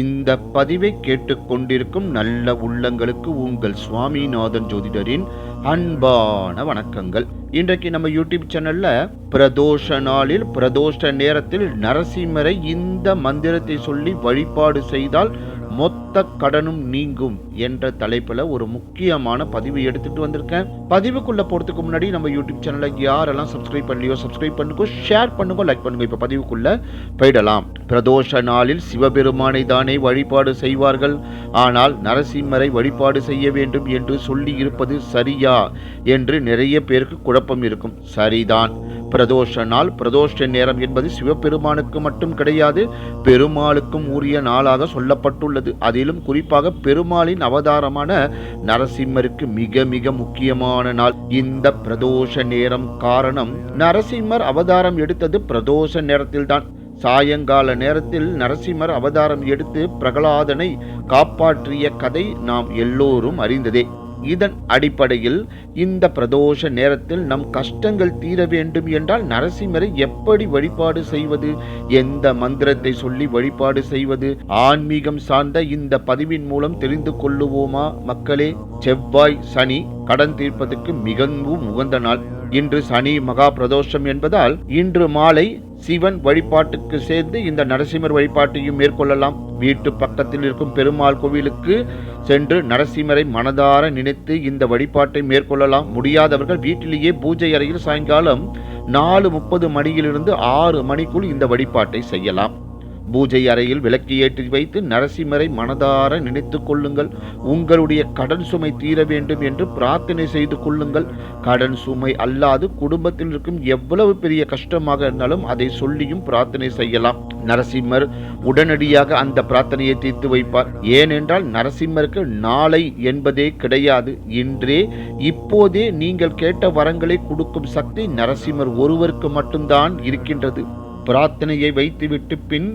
இந்த பதிவை கேட்டுக்கொண்டிருக்கும் நல்ல உள்ளங்களுக்கு உங்கள் சுவாமிநாதன் ஜோதிடரின் அன்பான வணக்கங்கள். இன்றைக்கு நம்ம யூடியூப் சேனல்ல பிரதோஷ நாளில் பிரதோஷ நேரத்தில் நரசிம்மரை இந்த மந்திரத்தை சொல்லி வழிபாடு செய்தால் மொத்த கடனும் நீங்கும் என்ற தலைப்புல ஒரு முக்கியமான பதிவு எடுத்துட்டு வந்திருக்கேன். பதிவுக்குள்ள போறதுக்கு முன்னாடி நம்ம யூடியூப் சேனலை யாரெல்லாம் சப்ஸ்கிரைப் பண்ணலையோ சப்ஸ்கிரைப் பண்ணுங்க ஷேர் பண்ணுங்க லைக் பண்ணுங்க. இப்ப பதிவுக்குள்ள போயிடலாம். பிரதோஷ நாளில் சிவபெருமானை தானே வழிபாடு செய்வார்கள். ஆனால் நரசிம்மரை வழிபாடு செய்ய வேண்டும் என்று சொல்லி இருப்பது சரியா? என்று நிறைய பேருக்கு குழப்பம் இருக்கும். சரிதான். பிரதோஷ நாள் பிரதோஷ நேரம் என்பது சிவபெருமானுக்கு மட்டும் கிடையாது பெருமாளுக்கும் உரிய நாளாக சொல்லப்பட்டுள்ளது. அதிலும் குறிப்பாக பெருமாளின் அவதாரமான நரசிம்மருக்கு மிக மிக முக்கியமான நாள். இந்த பிரதோஷ நேரம் காரணம் நரசிம்மர் அவதாரம் எடுத்தது பிரதோஷ நேரத்தில்தான். சாயங்கால நேரத்தில் நரசிம்மர் அவதாரம் எடுத்து பிரகலாதனை காப்பாற்றிய கதை நாம் எல்லோரும் அறிந்ததே. இதன் அடிப்படையில் இந்த பிரதோஷ நேரத்தில் நம் கஷ்டங்கள் தீர வேண்டும் என்றால் நரசிம்மரை எப்படி வழிபாடு செய்வது? எந்த மந்திரத்தை சொல்லி வழிபாடு செய்வது? ஆன்மீகம் சார்ந்த இந்த பதிவின் மூலம் தெரிந்து கொள்ளுவோமா? மக்களே செவ்வாய் சனி கடன் தீர்ப்பதற்கு மிகவும் உகந்த நாள். இன்று சனி மகா பிரதோஷம் என்பதால் இன்று மாலை சிவன் வழிபாட்டுக்கு சேர்ந்து இந்த நரசிம்மர் வழிபாட்டையும் மேற்கொள்ளலாம். வீட்டு பக்கத்தில் இருக்கும் பெருமாள் கோவிலுக்கு சென்று நரசிம்மரை மனதார நினைத்து இந்த வழிபாட்டை மேற்கொள்ளலாம். முடியாதவர்கள் வீட்டிலேயே பூஜை அறையில் சாயங்காலம் நாலு முப்பது மணியிலிருந்து ஆறு மணிக்குள் இந்த வழிபாட்டை செய்யலாம். பூஜை அறையில் விளக்கி ஏற்றி வைத்து நரசிம்மரை மனதார நினைத்து கொள்ளுங்கள். உங்களுடைய கடன் சுமை தீர வேண்டும் என்று பிரார்த்தனை செய்து கொள்ளுங்கள். கடன் சுமை அல்லாது குடும்பத்தில் இருக்கும் எவ்வளவு பெரிய கஷ்டமாக இருந்தாலும் அதை சொல்லியும் பிரார்த்தனை செய்யலாம். நரசிம்மர் உடனடியாக அந்த பிரார்த்தனையை தீர்த்து வைப்பார். ஏனென்றால் நரசிம்மருக்கு நாளை என்பதே கிடையாது. இன்றே இப்போதே நீங்கள் கேட்ட வரங்களை கொடுக்கும் சக்தி நரசிம்மர் ஒருவருக்கு மட்டும்தான் இருக்கின்றது. பிரார்த்தனையை வைத்துவிட்டு பின்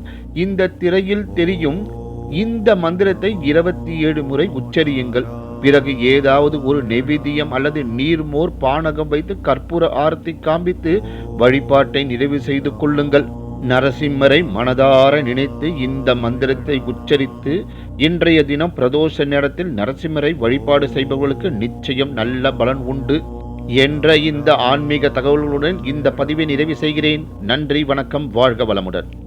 இந்த திரையில் தெரியும் இந்த மந்திரத்தை இருபத்தி ஏழு முறை உச்சரியுங்கள். பிறகு ஏதாவது ஒரு நெவிதியம் அல்லது நீர்மோர் பானகம் வைத்து கற்பூர ஆரத்தி காண்பித்து வழிபாட்டை நிறைவு செய்து கொள்ளுங்கள். நரசிம்மரை மனதார நினைத்து இந்த மந்திரத்தை உச்சரித்து இன்றைய தினம் பிரதோஷ நேரத்தில் நரசிம்மரை வழிபாடு செய்பவர்களுக்கு நிச்சயம் நல்ல பலன் உண்டு. என்ற இந்த ஆன்மீக தகவல்களுடன் இந்த பதிவை நிறைவு செய்கிறேன். நன்றி வணக்கம் வாழ்க வளமுடன்.